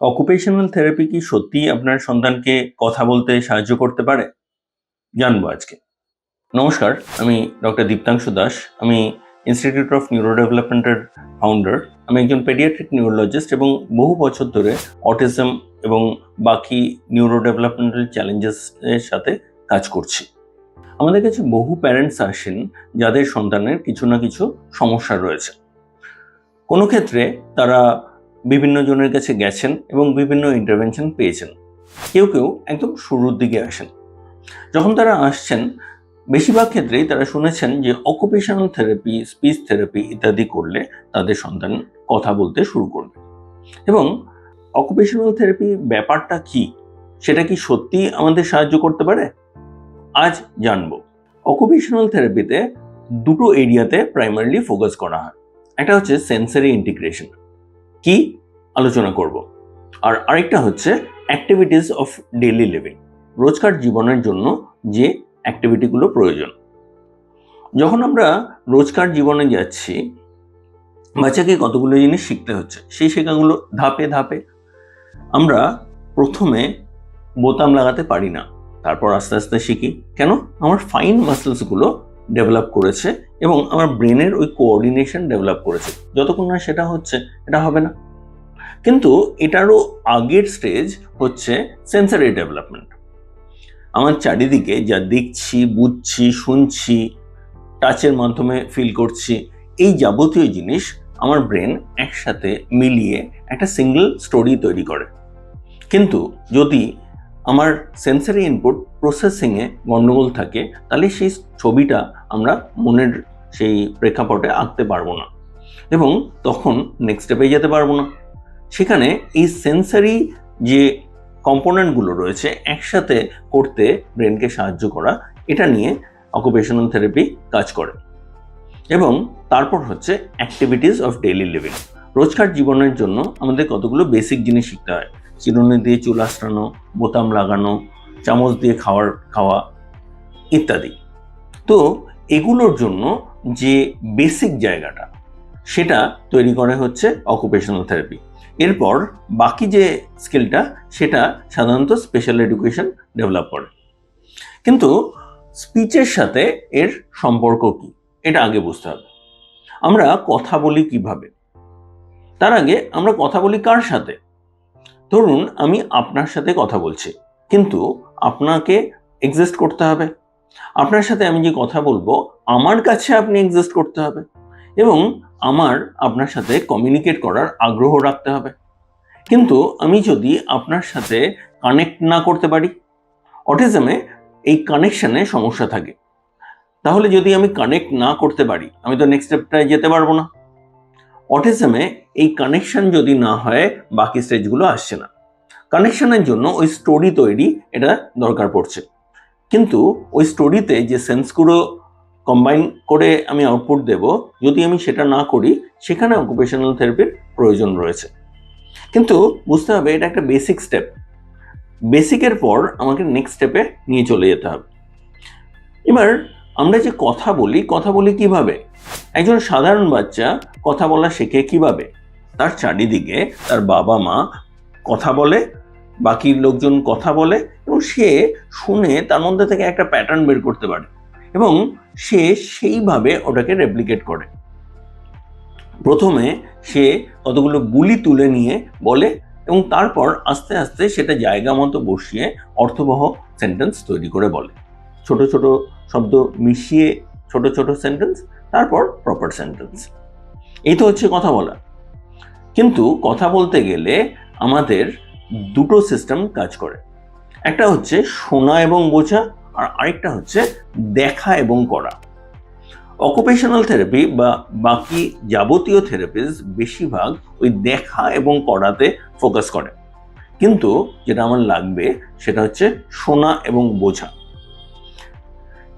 Occupational therapy কি সত্যিই আপনার সন্তানকে কথা বলতে সাহায্য করতে পারে? জানব আজকে। নমস্কার, আমি ডক্টর দীপ্তাংশু দাস। আমি ইনস্টিটিউট অফ নিউরো ডেভেলপমেন্টের ফাউন্ডার আমি একজন পেডিয়াট্রিক নিউরোলজিস্ট এবং বহু বছর ধরে অটিজম এবং বাকি নিউরো ডেভেলপমেন্টাল চ্যালেঞ্জেস এর সাথে কাজ করছি। আমাদের কাছে বহু প্যারেন্টস আসেন যাদের সন্তানের কিছু না কিছু সমস্যা রয়েছে। কোনো ক্ষেত্রে তারা বিভিন্ন জনের কাছে গেছেন এবং বিভিন্ন ইন্টারভেনশন পেয়েছেন। কেউ কেউ একদম শুরুর দিকে আসেন। যখন তারা আসছেন, বেশিরভাগ ক্ষেত্রেই তারা শুনেছেন যে অকুপেশনাল থেরাপি স্পিচ থেরাপি ইত্যাদি করলে তাদের সন্তান কথা বলতে শুরু করবে। এবং অকুপেশনাল থেরাপি ব্যাপারটা কি? সেটা কি সত্যি আমাদের সাহায্য করতে পারে? আজ জানব। অকুপেশনাল থেরাপিতে দুটো এরিয়াতে প্রাইমারিলি ফোকাস করা হয়। একটা হচ্ছে সেন্সারি ইন্টিগ্রেশন কি আলোচনা করব। আর আরেকটা হচ্ছে অ্যাক্টিভিটিস অফ ডেইলি লিভিং রোজকার জীবনের জন্য যে অ্যাক্টিভিটিগুলো প্রয়োজন। যখন আমরা রোজকার জীবনে যাচ্ছি, বাচ্চাকে কতগুলো জিনিস শিখতে হচ্ছে, সেই শেখাগুলো ধাপে ধাপে আমরা প্রথমে বোতাম লাগাতে পারি না, তারপর আস্তে আস্তে শিখি। কেন? আমার ফাইন মাসেলসগুলো ডেভেলপ করেছে এবং আমার ব্রেনের ওই কোঅর্ডিনেশন ডেভেলপ করেছে। যতক্ষণ না সেটা হচ্ছে, এটা হবে না। কিন্তু এটারও আগের স্টেজ হচ্ছে সেন্সারি ডেভেলপমেন্ট আমার চারিদিকে যা দেখছি, বুঝছি, শুনছি টাচের মাধ্যমে ফিল করছি, এই যাবতীয় জিনিস আমার ব্রেন একসাথে মিলিয়ে একটা সিঙ্গেল স্টোরি তৈরি করে। কিন্তু যদি আমার সেন্সারি ইনপুট প্রসেসিংয়ে গণ্ডগোল থাকে, তাহলে সেই ছবিটা আমরা মনের সেই প্রেক্ষাপটে আঁকতে পারব না। এবং তখন নেক্সট স্টেপে যেতে পারব না। সেখানে এই সেন্সারি যে কম্পোনেন্টগুলো রয়েছে একসাথে করতে ব্রেনকে সাহায্য করা, এটা নিয়ে অকুপেশনাল থেরাপি কাজ করে। এবং তারপর হচ্ছে অ্যাক্টিভিটিস অফ ডেইলি লিভিং রোজকার জীবনের জন্য আমাদের কতগুলো বেসিক জিনিস শিখতে হয়? চিরুনি দিয়ে চুল আঁচড়ানো, বোতাম লাগানো, চামচ দিয়ে খাওয়ার, খাওয়া ইত্যাদি। তো এগুলোর জন্য যে বেসিক জায়গাটা, সেটা তৈরি করা হচ্ছে অকুপেশনাল থেরাপি এরপর বাকি যে স্কিলটা, সেটা সাধারণত স্পেশাল এডুকেশন ডেভেলপ করে কিন্তু স্পিচের সাথে এর সম্পর্ক কি, এটা আগে বুঝতে হবে। আমরা কথা বলি কীভাবে? তার আগে আমরা কথা বলি কার সাথে? ধরুন, আমি আপনার সাথে কথা বলছি, কিন্তু আপনাকে এক্সিস্ট করতে হবে। আপনার সাথে আমি যে কথা বলব, আমার কাছে আপনি এক্সিস্ট করতে হবে। এবং আমার আপনার সাথে কমিউনিকেট করার আগ্রহ রাখতে হবে। কিন্তু আমি যদি আপনার সাথে কানেক্ট না করতে পারি অটিজমে এই কানেকশানে সমস্যা থাকে। তাহলে যদি আমি কানেক্ট না করতে পারি, আমি তো নেক্সট স্টেপটায় যেতে পারব না। অটিজমে এই কানেকশন যদি না হয়, বাকি স্টেজগুলো আসছে না। কানেকশনের জন্য ওই স্টোরি তৈরি এটা দরকার পড়ছে। কিন্তু ওই স্টোরিতে যে সেন্সগুলো কম্বাইন করে আমি আউটপুট দেব, যদি আমি সেটা না করি, সেখানে অকুপেশনাল থেরাপির প্রয়োজন রয়েছে। কিন্তু বুঝতে হবে, এটা একটা বেসিক স্টেপ বেসিকের পর আমাকে নেক্সট স্টেপে নিয়ে চলে যেতে হবে। এবার আমরা যে কথা বলি কথা বলি কীভাবে? একজন সাধারণ বাচ্চা কথা বলা শেখে কীভাবে? তার চারিদিকে তার বাবা মা কথা বলে, বাকি লোকজন কথা বলে, এবং সে শুনে তার মধ্যে থেকে একটা প্যাটার্ন বের করতে পারে। এবং সে সেইভাবে ওটাকে রেপ্লিকেট করে। প্রথমে সে কতগুলো গুলি তুলে নিয়ে বলে এবং তারপর আস্তে আস্তে সেটা জায়গা মতো বসিয়ে অর্থবহ সেন্টেন্স তৈরি করে বলে। ছোট ছোট শব্দ মিশিয়ে ছোট ছোট সেন্টেন্স তারপর প্রপার সেন্টেন্স এই তো হচ্ছে কথা বলা। কিন্তু কথা বলতে গেলে আমাদের দুটো সিস্টেম কাজ করে। একটা হচ্ছে শোনা এবং বোঝা, আর আরেকটা হচ্ছে দেখা এবং করা। অকুপেশনাল থেরাপি বা বাকি যাবতীয় থেরাপিস বেশিরভাগ ওই দেখা এবং করাতে ফোকাস করে। কিন্তু যেটা আমার লাগবে সেটা হচ্ছে শোনা এবং বোঝা।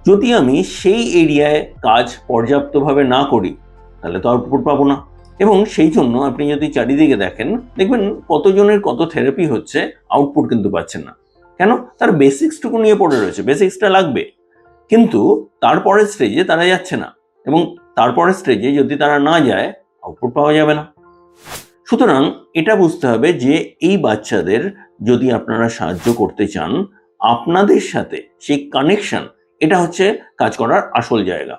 যদি আমি সেই এরিয়ায় কাজ পর্যাপ্তভাবে না করি, তাহলে তো আউটপুট পাবো না। এবং সেই জন্য আপনি যদি চারিদিকে দেখেন, দেখবেন কতজনের কত থেরাপি হচ্ছে আউটপুট কিন্তু পাচ্ছেন না। কেন? তার বেসিক্সটুকু নিয়ে পড়ে রয়েছে বেসিক্সটা লাগবে। কিন্তু তারপরের স্টেজে তারা যাচ্ছে না এবং তারপরের স্টেজে যদি তারা না যায় আউটপুট পাওয়া যাবে না। সুতরাং এটা বুঝতে হবে যে এই বাচ্চাদের যদি আপনারা সাহায্য করতে চান, আপনাদের সাথে সেই কানেকশন এটা হচ্ছে কাজ করার আসল জায়গা।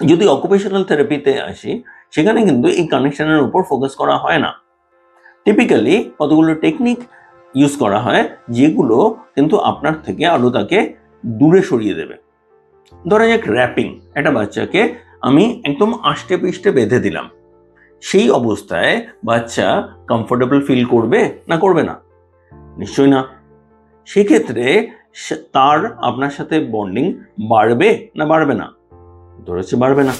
যদি অকুপেশনাল থেরাপিতে আসি, সেখানে কিন্তু এই কানেকশনের উপর ফোকাস করা হয় না। টিপিক্যালি কতগুলো টেকনিক ইউজ করা হয়, যেগুলো কিন্তু আপনার থেকে আরও তাকে দূরে সরিয়ে দেবে। ধরা যাক র্যাপিং একটা বাচ্চাকে আমি একদম আষ্টে পিষ্টে বেঁধে দিলাম। সেই অবস্থায় বাচ্চা কমফোর্টেবল ফিল করবে না করবে না? নিশ্চয়ই না। সেক্ষেত্রে তার আপনার সাথে বন্ডিং বাড়বে না বাড়বে না? ধরেছে বাড়বে না।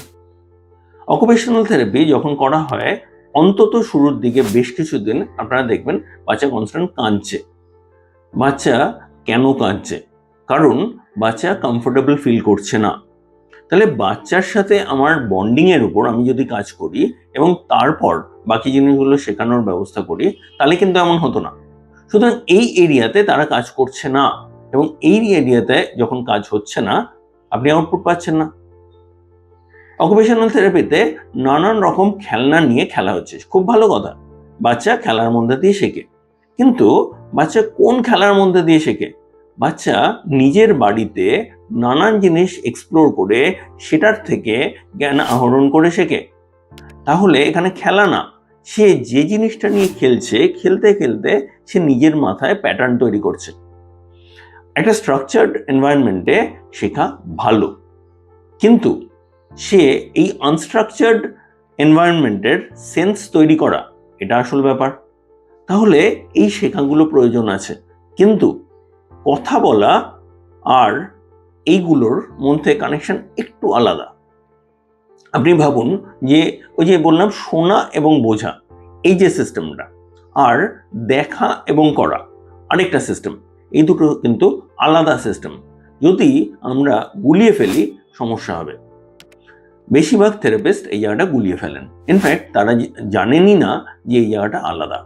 অকুপেশনাল থেরাপি যখন করা হয় অন্তত শুরুর দিকে বেশ কিছুদিন আপনারা দেখবেন বাচ্চা কনস্ট্যান্ট কাঁদছে। বাচ্চা কেন কাঁদছে? কারণ বাচ্চা কমফোর্টেবল ফিল করছে না। তাহলে বাচ্চার সাথে আমার বন্ডিংয়ের উপর আমি যদি কাজ করি এবং তারপর বাকি জিনিসগুলো শেখানোর ব্যবস্থা করি, তাহলে কিন্তু এমন হতো না। সুতরাং এই এরিয়াতে তারা কাজ করছে না এবং এই এরিয়াতে যখন কাজ হচ্ছে না, আপনি আউটপুট পাচ্ছেন না। অকুপেশনাল থেরাপিতে নানান রকম খেলনা নিয়ে খেলা হচ্ছে। খুব ভালো কথা। বাচ্চা খেলার মধ্যে দিয়ে শেখে। কিন্তু বাচ্চা কোন খেলার মধ্যে দিয়ে শেখে? বাচ্চা নিজের বাড়িতে নানান জিনিস এক্সপ্লোর করে সেটার থেকে জ্ঞান আহরণ করে শেখে। তাহলে এখানে খেলা না। সে যে জিনিসটা নিয়ে খেলছে, খেলতে খেলতে সে নিজের মাথায় প্যাটার্ন তৈরি করছে। একটা স্ট্রাকচার্ড এনভায়রনমেন্টে শেখা ভালো। কিন্তু সে এই আনস্ট্রাকচার্ড এনভায়রনমেন্টের সেন্স তৈরি করা, এটা আসল ব্যাপার। তাহলে এই শেখাগুলো প্রয়োজন আছে। কিন্তু কথা বলা আর এইগুলোর মধ্যে কানেকশন একটু আলাদা। আপনি ভাবুন যে, ওই যে বললাম, শোনা এবং বোঝা, এই যে সিস্টেমটা আর দেখা এবং করা, আরেকটা সিস্টেম এই দুটো কিন্তু আলাদা সিস্টেম যদি আমরা গুলিয়ে ফেলি, সমস্যা হবে। বেশিরভাগ থেরাপিস্ট এই জায়গাটা গুলিয়ে ফেলেন। ইনফ্যাক্ট তারা জানেনই না যে এই জায়গাটা আলাদা।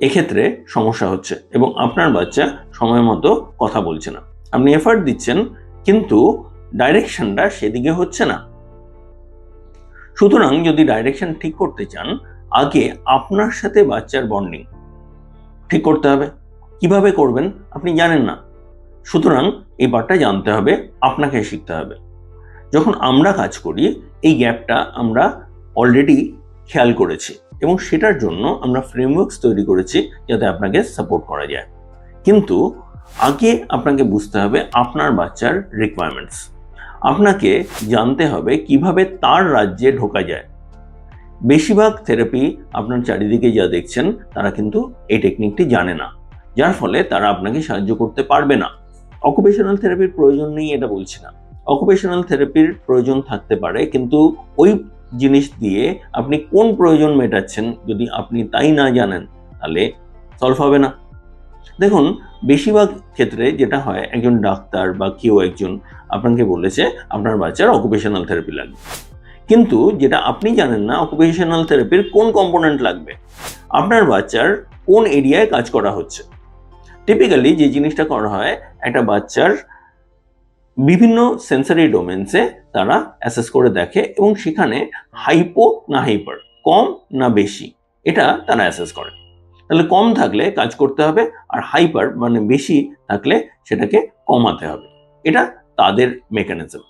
এক্ষেত্রে সমস্যা হচ্ছে এবং আপনার বাচ্চা সময় মতো কথা বলছে না। আপনি এফার্ট দিচ্ছেন, কিন্তু ডাইরেকশনটা সেদিকে হচ্ছে না। সুতরাং যদি ডাইরেকশন ঠিক করতে চান, আগে আপনার সাথে বাচ্চার বন্ডিং ঠিক করতে হবে। কীভাবে করবেন, আপনি জানেন না। সুতরাং এই পার্টটা জানতে হবে, আপনাকে শিখতে হবে। যখন আমরা কাজ করি, এই গ্যাপটা আমরা অলরেডি খেয়াল করেছি এবং সেটার জন্য আমরা ফ্রেমওয়ার্কস তৈরি করেছি যাতে আপনাকে সাপোর্ট করা যায়। কিন্তু আগে আপনাকে বুঝতে হবে আপনার বাচ্চার রিকোয়ারমেন্টস আপনাকে জানতে হবে কীভাবে তার রাজ্যে ঢোকা যায়। বেশিরভাগ থেরাপি আপনার চারিদিকে যা দেখছেন, তারা কিন্তু এই টেকনিকটি জানে না। যার ফলে তারা আপনাকে সাহায্য করতে পারবে না। অকুপেশনাল থেরাপির প্রয়োজন নেই, এটা বলছি না। অকুপেশনাল থেরাপির প্রয়োজন থাকতে পারে, কিন্তু ওই জিনিস দিয়ে আপনি কোন প্রয়োজন মেটাচ্ছেন যদি আপনি তাই না জানেন, তাহলে সলভ হবে না। দেখুন, বেশিরভাগ ক্ষেত্রে যেটা হয়, একজন ডাক্তার বা কেউ একজন আপনাকে বলেছে, আপনার বাচ্চার অকুপেশনাল থেরাপি লাগবে। কিন্তু যেটা আপনি জানেন না অকুপেশনাল থেরাপির কোন কম্পোনেন্ট লাগবে? আপনার বাচ্চার কোন এরিয়ায় কাজ করা হচ্ছে? টিপিক্যালি যে জিনিসটা করা হয়, একটা বাচ্চার বিভিন্ন সেন্সারি ডোমেন্সে তারা অ্যাসেস করে দেখে এবং সেখানে হাইপো না হাইপার কম না বেশি, এটা তারা অ্যাসেস করে। তাহলে কম থাকলে কাজ করতে হবে আর হাইপার মানে বেশি থাকলে সেটাকে কমাতে হবে। এটা তাদের মেকানিজম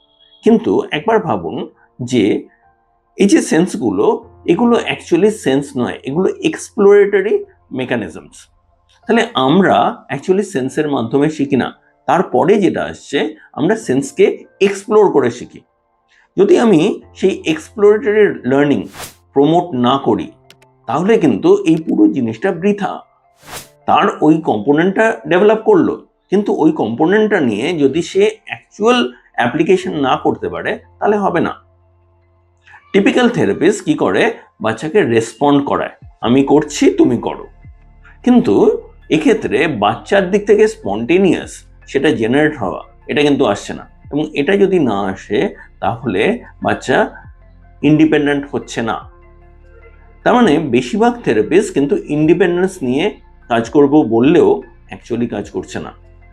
কিন্তু একবার ভাবুন যে এই যে সেন্সগুলো এগুলো অ্যাকচুয়ালি সেন্স নয়, এগুলো এক্সপ্লোরেটরি মেকানিজমস তাহলে আমরা অ্যাকচুয়ালি সেন্সের মাধ্যমে শিখি না। তারপরে যেটা আসছে, আমরা সেন্সকে এক্সপ্লোর করে শিখি। যদি আমি সেই এক্সপ্লোরেটরি লার্নিং প্রমোট না করি, তাহলে কিন্তু এই পুরো জিনিসটা বৃথা। তার ওই কম্পোনেন্টটা ডেভেলপ করল, কিন্তু ওই কম্পোনেন্টটা নিয়ে যদি সে অ্যাকচুয়াল অ্যাপ্লিকেশন না করতে পারে, তাহলে হবে না। টিপিক্যাল থেরাপিস্ট কি করে? বাচ্চাকে রেসপন্ড করায়, আমি করছি, তুমি করো। কিন্তু এক্ষেত্রে বাচ্চার দিক থেকে স্পন্টেনিয়াস সেটা জেনারেট হওয়া, এটা কিন্তু আসছে না। এবং এটা যদি না আসে, তাহলে বাচ্চা ইন্ডিপেন্ডেন্ট হচ্ছে না। তার মানে বেশিরভাগ থেরাপিস্ট কিন্তু ইন্ডিপেন্ডেন্স নিয়ে কাজ করব বললেও অ্যাকচুয়ালি কাজ করছে না।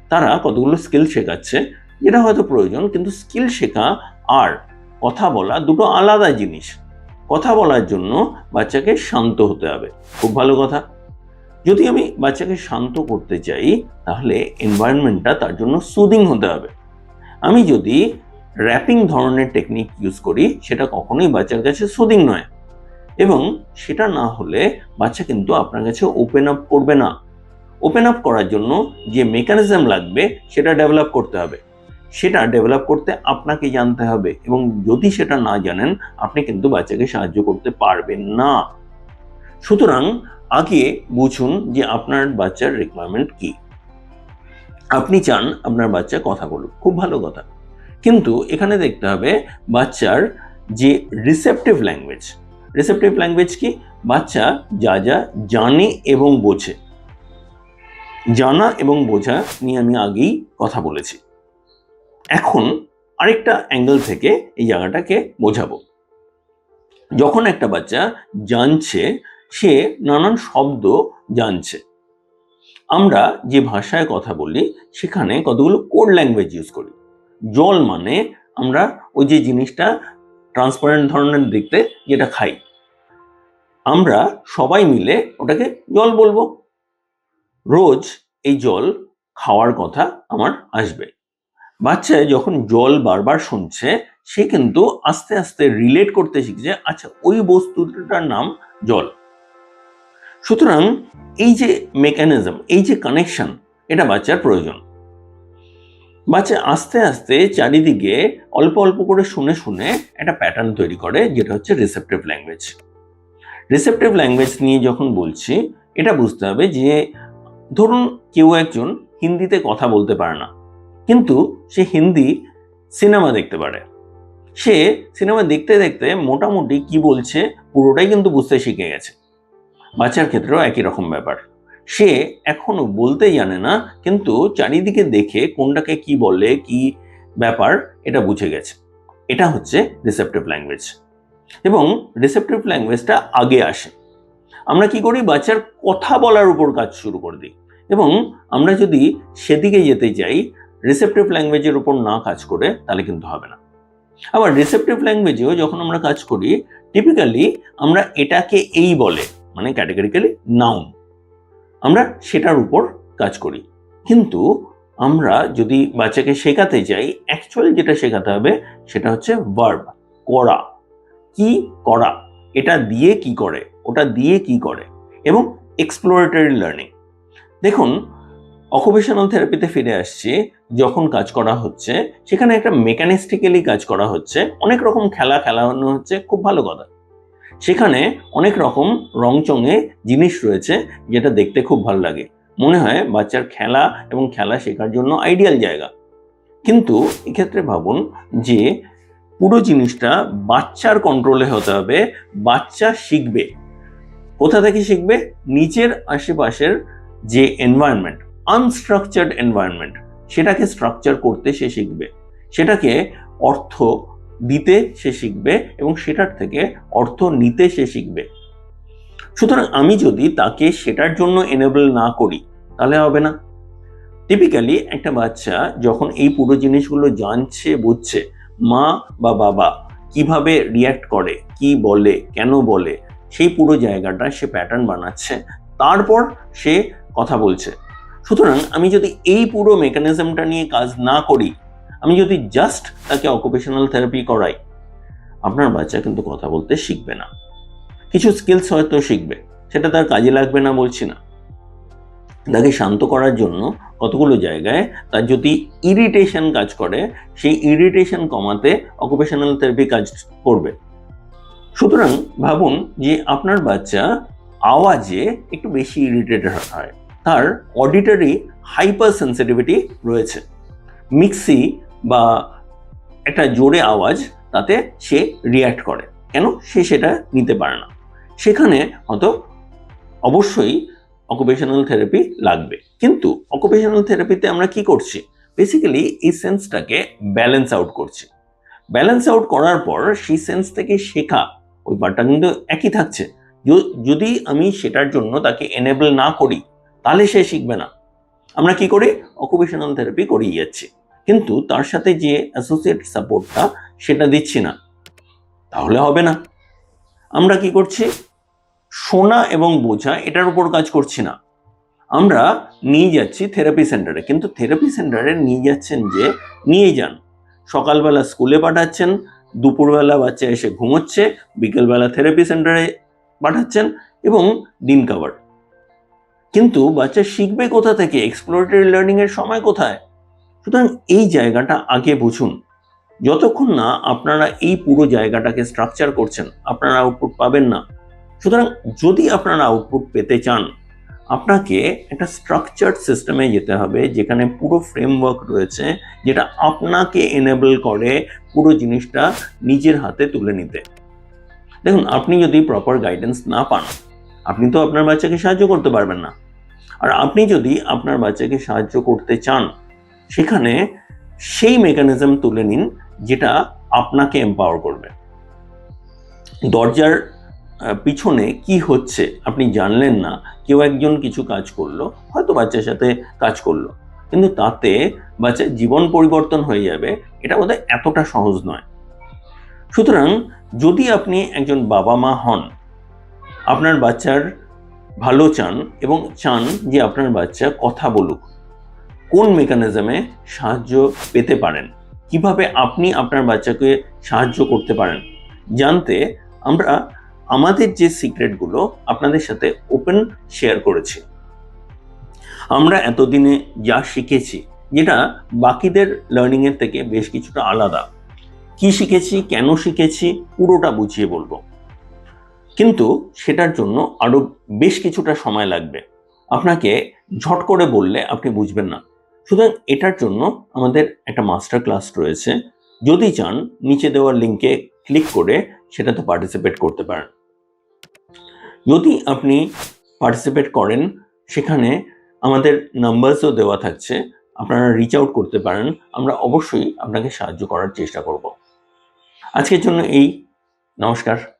তারা কতগুলো স্কিল শেখাচ্ছে, যেটা হয়তো প্রয়োজন, কিন্তু স্কিল শেখা আর কথা বলা দুটো আলাদা জিনিস। কথা বলার জন্য বাচ্চাকে শান্ত হতে হবে। খুব ভালো কথা। যদি আমি বাচ্চাকে শান্ত করতে চাই, তাহলে এনভায়রনমেন্টটা তার জন্য সুদিং হতে হবে। আমি যদি র্যাপিং ধরনের টেকনিক ইউজ করি, সেটা কখনোই বাচ্চার কাছে সুদিং নয়। এবং সেটা না হলে বাচ্চা কিন্তু আপনার কাছে ওপেন আপ করবে না। ওপেন আপ করার জন্য যে মেকানিজম লাগবে, সেটা ডেভেলপ করতে হবে। সেটা ডেভেলপ করতে আপনাকে জানতে হবে এবং যদি সেটা না জানেন, আপনি কিন্তু বাচ্চাকে সাহায্য করতে পারবেন না। সুতরাং আগে বুঝুন যে আপনার বাচ্চার রিকোয়ারমেন্ট কি। আপনি চান আপনার বাচ্চা কথা বলুক, খুব ভালো কথা। কিন্তু এখানে দেখতে হবে বাচ্চার যে রিসেপটিভ ল্যাঙ্গুয়েজ রিসেপটিভ ল্যাঙ্গুয়েজ কি? বাচ্চা যা যা জানে এবং বোঝে। জানা এবং বোঝা নিয়ে আমি আগেই কথা বলেছি। এখন আরেকটা অ্যাঙ্গেল থেকে এই জায়গাটাকে বোঝাবো। যখন একটা বাচ্চা জানছে সে নানান শব্দ জানছে। আমরা যে ভাষায় কথা বলি, সেখানে কতগুলো কোড ল্যাঙ্গুয়েজ ইউজ করি। জল মানে আমরা ওই যে জিনিসটা ট্রান্সপারেন্ট ধরনের দেখতে যেটা খাই। আমরা সবাই মিলে ওটাকে জল বলব। রোজ এই জল খাওয়ার কথা আমার আসবে। বাচ্চা যখন জল বারবার শুনছে, সে কিন্তু আস্তে আস্তে রিলেট করতে শিখছে আচ্ছা ওই বস্তুটার নাম জল। সুতরাং এই যে মেকানিজম এই যে কানেকশন এটা বাচ্চার প্রয়োজন। বাচ্চা আস্তে আস্তে চারিদিকে অল্প অল্প করে শুনে শুনে একটা প্যাটার্ন তৈরি করে, যেটা হচ্ছে রিসেপটিভ ল্যাঙ্গুয়েজ রিসেপটিভ ল্যাঙ্গুয়েজ নিয়ে যখন বলছি, এটা বুঝতে হবে যে ধরুন কেউ একজন হিন্দিতে কথা বলতে পারে না, কিন্তু সে হিন্দি সিনেমা দেখতে পারে। সে সিনেমা দেখতে দেখতে মোটামুটি কি বলছে, পুরোটাই কিন্তু বুঝতে শিখে গেছে। বাচ্চার ক্ষেত্রেও একই রকম ব্যাপার। সে এখনও বলতে জানে না, কিন্তু চারিদিকে দেখে কোনটাকে কি বলে, কি ব্যাপার, এটা বুঝে গেছে। এটা হচ্ছে রিসেপটিভ ল্যাঙ্গুয়েজ এবং রিসেপটিভ ল্যাঙ্গুয়েজটা আগে আসে। আমরা কি করি? বাচ্চার কথা বলার উপর কাজ শুরু করে দিই। এবং আমরা যদি সেদিকে যেতে চাই রিসেপটিভ ল্যাঙ্গুয়েজের উপর না কাজ করে, তাহলে কিন্তু হবে না। আবার রিসেপটিভ ল্যাঙ্গুয়েজেও যখন আমরা কাজ করি টিপিক্যালি আমরা এটাকে এই বলে। মানে ক্যাটেগরিক্যালি নাউন আমরা সেটার উপর কাজ করি। কিন্তু আমরা যদি বাচ্চাকে শেখাতে চাই অ্যাকচুয়ালি যেটা শেখাতে হবে সেটা হচ্ছে ভার্ব করা। কি করা? এটা দিয়ে কি করে? ওটা দিয়ে কি করে? এবং এক্সপ্লোরেটরি লার্নিং দেখুন অকুপেশনাল থেরাপিতে ফিরে আসছি, যখন কাজ করা হচ্ছে, সেখানে একটা মেকানিস্টিক্যালি কাজ করা হচ্ছে, অনেক রকম খেলা খেলানো হচ্ছে, খুব ভালো কথা। সেখানে অনেক রকম রংচঙে জিনিস রয়েছে যেটা দেখতে খুব ভালো লাগে। মনে হয় বাচ্চার খেলা এবং খেলা শেখার জন্য আইডিয়াল জায়গা। কিন্তু এক্ষেত্রে ভাবুন যে পুরো জিনিসটা বাচ্চার কন্ট্রোলে হতে হবে, বাচ্চা শিখবে। কোথা থেকে শিখবে? নিচের আশেপাশের যে এনভায়রনমেন্ট আনস্ট্রাকচার্ড এনভায়রনমেন্ট সেটাকে স্ট্রাকচার করতে সে শিখবে। সেটাকে অর্থ দিতে সে শিখবে এবং সেটার থেকে অর্থ নিতে সে শিখবে। সুতরাং আমি যদি তাকে সেটার জন্য এনেবল না করি, তাহলে হবে না। টিপিক্যালি একটা বাচ্চা যখন এই পুরো জিনিসগুলো জানছে, বুঝছে, মা বা বাবা কীভাবে রিয়্যাক্ট করে, কি বলে, কেন বলে, সেই পুরো জায়গাটা সে প্যাটার্ন বানাচ্ছে, তারপর সে কথা বলছে। সুতরাং আমি যদি এই পুরো মেকানিজমটা নিয়ে কাজ না করি আমি যদি জাস্ট তাকে অকুপেশনাল থেরাপি করাই, আপনার বাচ্চা কিন্তু কথা বলতে শিখবে না। কিছু স্কিলস হয়তো শিখবে, সেটা তার কাজে লাগবে না বলছি না। তাকে শান্ত করার জন্য কতগুলো জায়গায় তার যদি ইরিটেশন কাজ করে, সেই ইরিটেশন কমাতে অকুপেশনাল থেরাপি কাজ করবে। সুতরাং ভাবুন যে আপনার বাচ্চা আওয়াজে একটু বেশি ইরিটেটেড হয়। তার অডিটারি হাইপার সেন্সিটিভিটি রয়েছে। মিক্সি বা একটা জোরে আওয়াজ তাতে সে রিয়্যাক্ট করে। কেন? সে সেটা নিতে পারে না। সেখানে হয়তো অবশ্যই অকুপেশনাল থেরাপি লাগবে। কিন্তু অকুপেশনাল থেরাপিতে আমরা কি করছি? বেসিক্যালি এই সেন্সটাকে ব্যালেন্স আউট করছি। ব্যালেন্স আউট করার পর সেই সেন্স থেকে শেখা, ওই পার্টটা কিন্তু একই থাকছে। যদি আমি সেটার জন্য তাকে এনেবল না করি, তাহলে সে শিখবে না। আমরা কি করি? অকুপেশনাল থেরাপি করিয়ে যাচ্ছি। কিন্তু তার সাথে যে অ্যাসোসিয়েট সাপোর্টটা সেটা দিচ্ছি না। তাহলে হবে না। আমরা কি করছি? শোনা এবং বোঝা, এটার উপর কাজ করছি না। আমরা নিয়ে যাচ্ছি থেরাপি সেন্টারে কিন্তু থেরাপি সেন্টারে নিয়ে যাচ্ছেন যে নিয়ে যান। সকালবেলা স্কুলে পাঠাচ্ছেন, দুপুরবেলা বাচ্চা এসে ঘুমোচ্ছে, বিকেলবেলা থেরাপি সেন্টারে পাঠাচ্ছেন এবং দিন কাভার কিন্তু বাচ্চা শিখবে কোথা থেকে? এক্সপ্লোরেটরি লার্নিংয়ের সময় কোথায়? সুতরাং এই জায়গাটা আগে বুঝুন। যতক্ষণ না আপনারা এই পুরো জায়গাটাকে স্ট্রাকচার করছেন, আপনারা আউটপুট পাবেন না। সুতরাং যদি আপনারা আউটপুট পেতে চান, আপনাকে একটা স্ট্রাকচার্ড সিস্টেমে যেতে হবে, যেখানে পুরো ফ্রেমওয়ার্ক রয়েছে, যেটা আপনাকে এনেবল করে পুরো জিনিসটা নিজের হাতে তুলে নিতে। দেখুন, আপনি যদি প্রপার গাইডেন্স না পান, আপনি তো আপনার বাচ্চাকে সাহায্য করতে পারবেন না। আর আপনি যদি আপনার বাচ্চাকে সাহায্য করতে চান সেখানে সেই মেকানিজম তুলে নিন যেটা আপনাকে এম্পাওয়ার করবে। দরজার পিছনে কি হচ্ছে আপনি জানলেন না, কেউ একজন কিছু কাজ করল, হয়তো বাচ্চার সাথে কাজ করল, কিন্তু তাতে বাচ্চার জীবন পরিবর্তন হয়ে যাবে, এটা বোধহয় এতটা সহজ নয়। সুতরাং যদি আপনি একজন বাবা মা হন, আপনার বাচ্চার ভালো চান এবং চান যে আপনার বাচ্চা কথা বলুক কোন মেকানিজমে সাহায্য পেতে পারেন? কীভাবে আপনি আপনার বাচ্চাকে সাহায্য করতে পারেন? জানতে আমরা আমাদের যে সিক্রেটগুলো আপনাদের সাথে ওপেন শেয়ার করেছি। আমরা এতদিনে যা শিখেছি, যেটা বাকিদের লার্নিংয়ের থেকে বেশ কিছুটা আলাদা। কি শিখেছি, কেন শিখেছি, পুরোটা বুঝিয়ে বলব। কিন্তু সেটার জন্য আরও বেশ কিছুটা সময় লাগবে। আপনাকে ঝট করে বললে আপনি বুঝবেন না। সুতরাং এটার জন্য আমাদের একটা মাস্টার ক্লাস রয়েছে। যদি চান, নিচে দেওয়ার লিঙ্কে ক্লিক করে সেটাতে পার্টিসিপেট করতে পারেন। যদি আপনি পার্টিসিপেট করেন, সেখানে আমাদের নাম্বারসও দেওয়া থাকছে। আপনারা রিচ আউট করতে পারেন। আমরা অবশ্যই আপনাকে সাহায্য করার চেষ্টা করব। আজকের জন্য এই। নমস্কার।